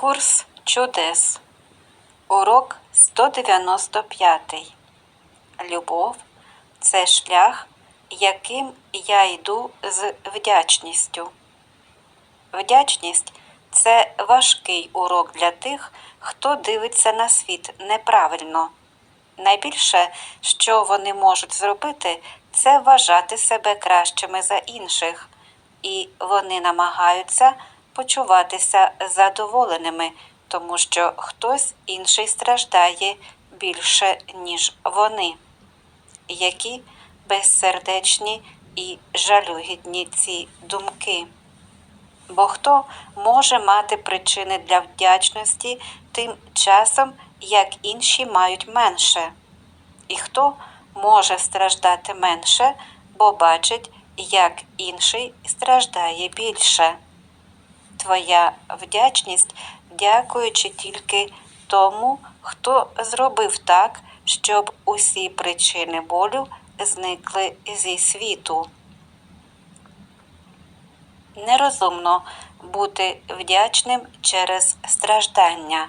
Курс чудес. Урок 195. Любов це шлях, яким я йду з вдячністю. Вдячність це важкий урок для тих, хто дивиться на світ неправильно. Найбільше, що вони можуть зробити, це вважати себе кращими за інших, і вони намагаються почуватися задоволеними, тому що хтось інший страждає більше, ніж вони. Які безсердечні і жалюгідні ці думки. Бо хто може мати причини для вдячності тим часом, як інші мають менше? І хто може страждати менше, бо бачить, як інший страждає більше? Твоя вдячність, дякуючи тільки тому, хто зробив так, щоб усі причини болю зникли зі світу. Нерозумно бути вдячним через страждання,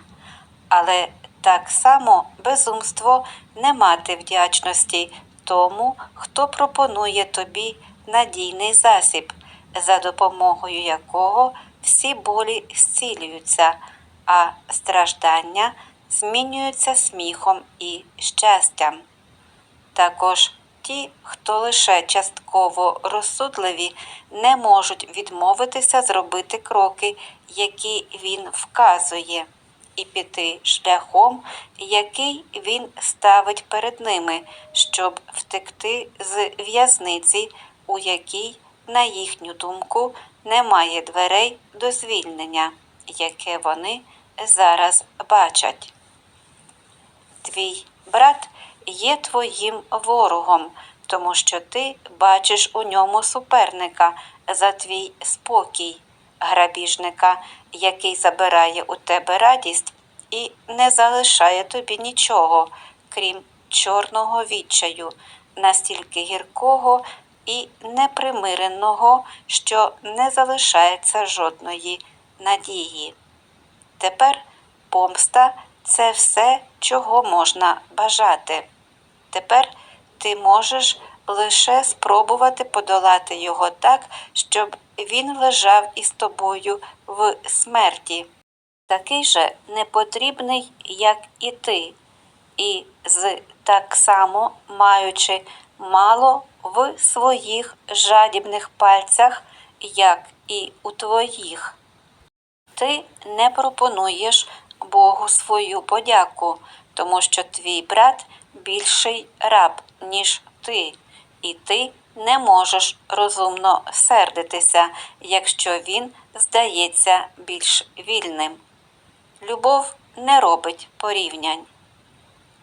але так само безумство не мати вдячності тому, хто пропонує тобі надійний засіб, за допомогою якого всі болі зцілюються, а страждання змінюються сміхом і щастям. Також ті, хто лише частково розсудливі, не можуть відмовитися зробити кроки, які він вказує, і піти шляхом, який він ставить перед ними, щоб втекти з в'язниці, у якій, на їхню думку, немає дверей до звільнення, яке вони зараз бачать. Твій брат є твоїм ворогом, тому що ти бачиш у ньому суперника за твій спокій, грабіжника, який забирає у тебе радість і не залишає тобі нічого, крім чорного відчаю, настільки гіркого і непримиреного, що не залишається жодної надії. Тепер помста це все, чого можна бажати. Тепер ти можеш лише спробувати подолати його так, щоб він лежав із тобою в смерті, такий же непотрібний, як і ти, і з так само маючи мало в своїх жадібних пальцях, як і у твоїх. Ти не пропонуєш Богу свою подяку, тому що твій брат більший раб, ніж ти, і ти не можеш розумно сердитися, якщо він здається більш вільним. Любов не робить порівнянь,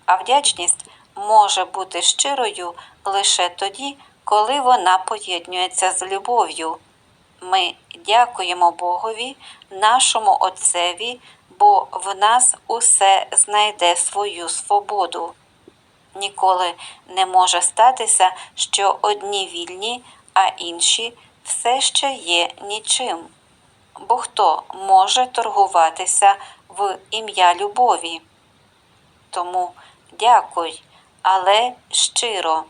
а вдячність може бути щирою лише тоді, коли вона поєднується з любов'ю. Ми дякуємо Богові, нашому Отцеві, бо в нас усе знайде свою свободу. Ніколи не може статися, що одні вільні, а інші все ще є нічим. Бо хто може торгуватися в ім'я любові? Тому дякуй, але щиро.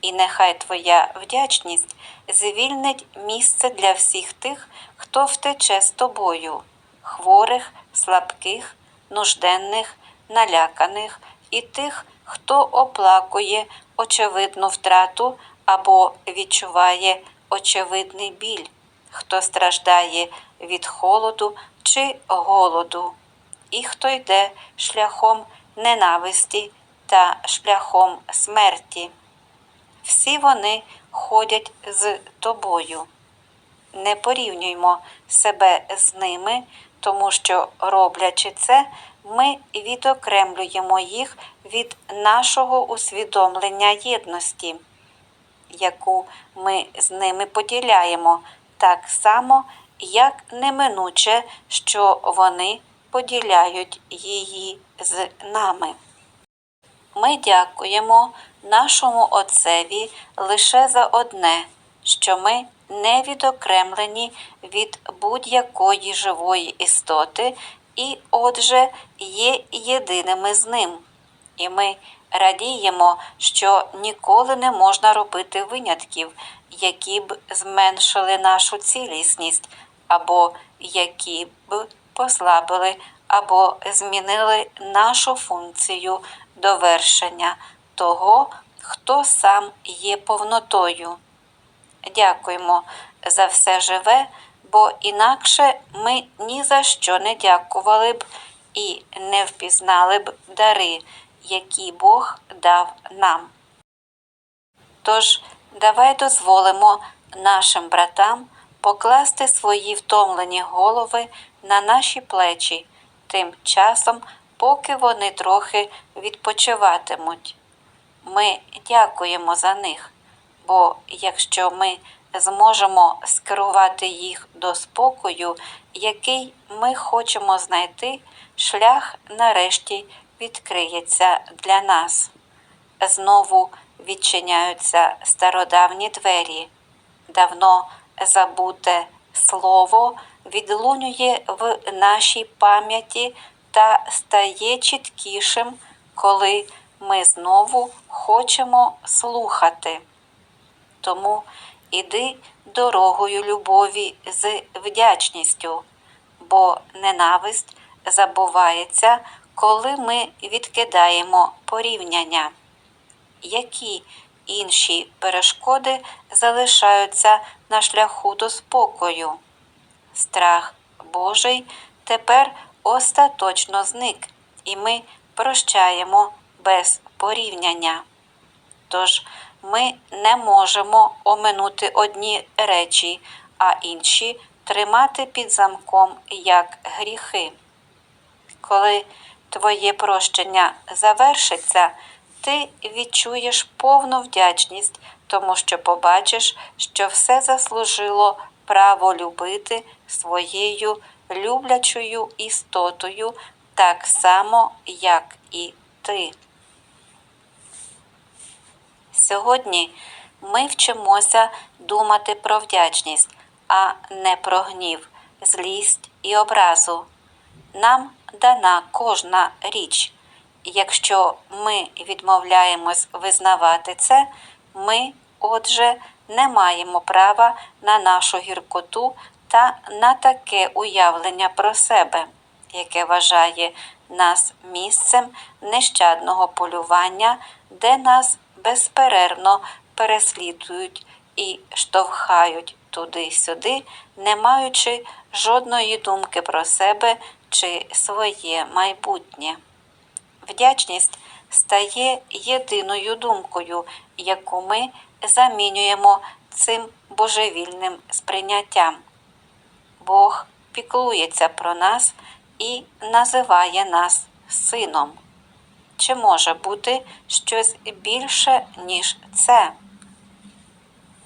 І нехай твоя вдячність звільнить місце для всіх тих, хто втече з тобою, хворих, слабких, нужденних, наляканих і тих, хто оплакує очевидну втрату або відчуває очевидний біль, хто страждає від холоду чи голоду, і хто йде шляхом ненависті та шляхом смерті. Всі вони ходять з тобою. Не порівнюймо себе з ними, тому що, роблячи це, ми відокремлюємо їх від нашого усвідомлення єдності, яку ми з ними поділяємо, так само, як неминуче, що вони поділяють її з нами. Ми дякуємо нашому Отцеві лише за одне, що ми не відокремлені від будь-якої живої істоти і, отже, є єдиними з ним. І ми радіємо, що ніколи не можна робити винятків, які б зменшили нашу цілісність, або які б послабили або змінили нашу функцію довершення того, хто сам є повнотою. Дякуємо за все живе, бо інакше ми ні за що не дякували б і не впізнали б дари, які Бог дав нам. Тож давай дозволимо нашим братам покласти свої втомлені голови на наші плечі, тим часом, поки вони трохи відпочиватимуть. Ми дякуємо за них, бо якщо ми зможемо скерувати їх до спокою, який ми хочемо знайти, шлях нарешті відкриється для нас. Знову відчиняються стародавні двері. Давно забуте слово відлунює в нашій пам'яті та стає чіткішим, коли ми знову хочемо слухати. Тому іди дорогою любові з вдячністю, бо ненависть забувається, коли ми відкидаємо порівняння. Які інші перешкоди залишаються на шляху до спокою? Страх Божий тепер остаточно зник, і ми прощаємо без порівняння. Тож ми не можемо оминути одні речі, а інші тримати під замком як гріхи. Коли твоє прощення завершиться, ти відчуєш повну вдячність, тому що побачиш, що все заслужило право любити своєю люблячою істотою так само, як і ти. Сьогодні ми вчимося думати про вдячність, а не про гнів, злість і образу. Нам дана кожна річ. Якщо ми відмовляємось визнавати це, ми, отже, не маємо права на нашу гіркоту та на таке уявлення про себе, яке вважає нас місцем нещадного полювання, де нас безперервно переслідують і штовхають туди-сюди, не маючи жодної думки про себе чи своє майбутнє. Вдячність стає єдиною думкою, яку ми замінюємо цим божевільним сприйняттям. Бог піклується про нас і називає нас сином. Чи може бути щось більше, ніж це?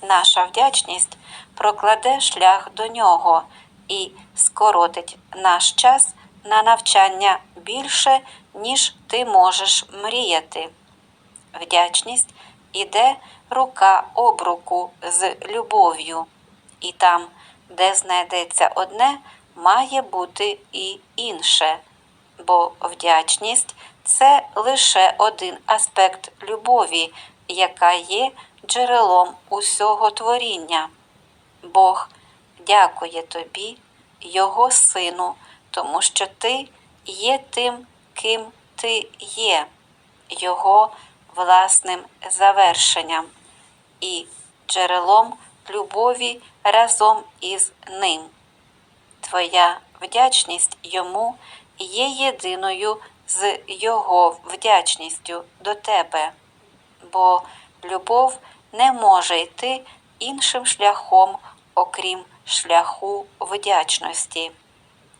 Наша вдячність прокладе шлях до нього і скоротить наш час на навчання більше, ніж ти можеш мріяти. Вдячність іде рука об руку з любов'ю, і там, де знайдеться одне, має бути і інше, бо вдячність це лише один аспект любові, яка є джерелом усього творіння. Бог дякує тобі, Його Сину, тому що ти є тим, ким ти є, Його власним завершенням і джерелом любові разом із ним. Твоя вдячність йому є єдиною з Його вдячністю до тебе, бо любов не може йти іншим шляхом, окрім шляху вдячності.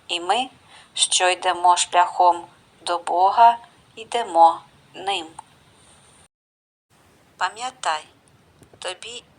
І ми, що йдемо шляхом до Бога, йдемо ним. Пам'ятай, тобі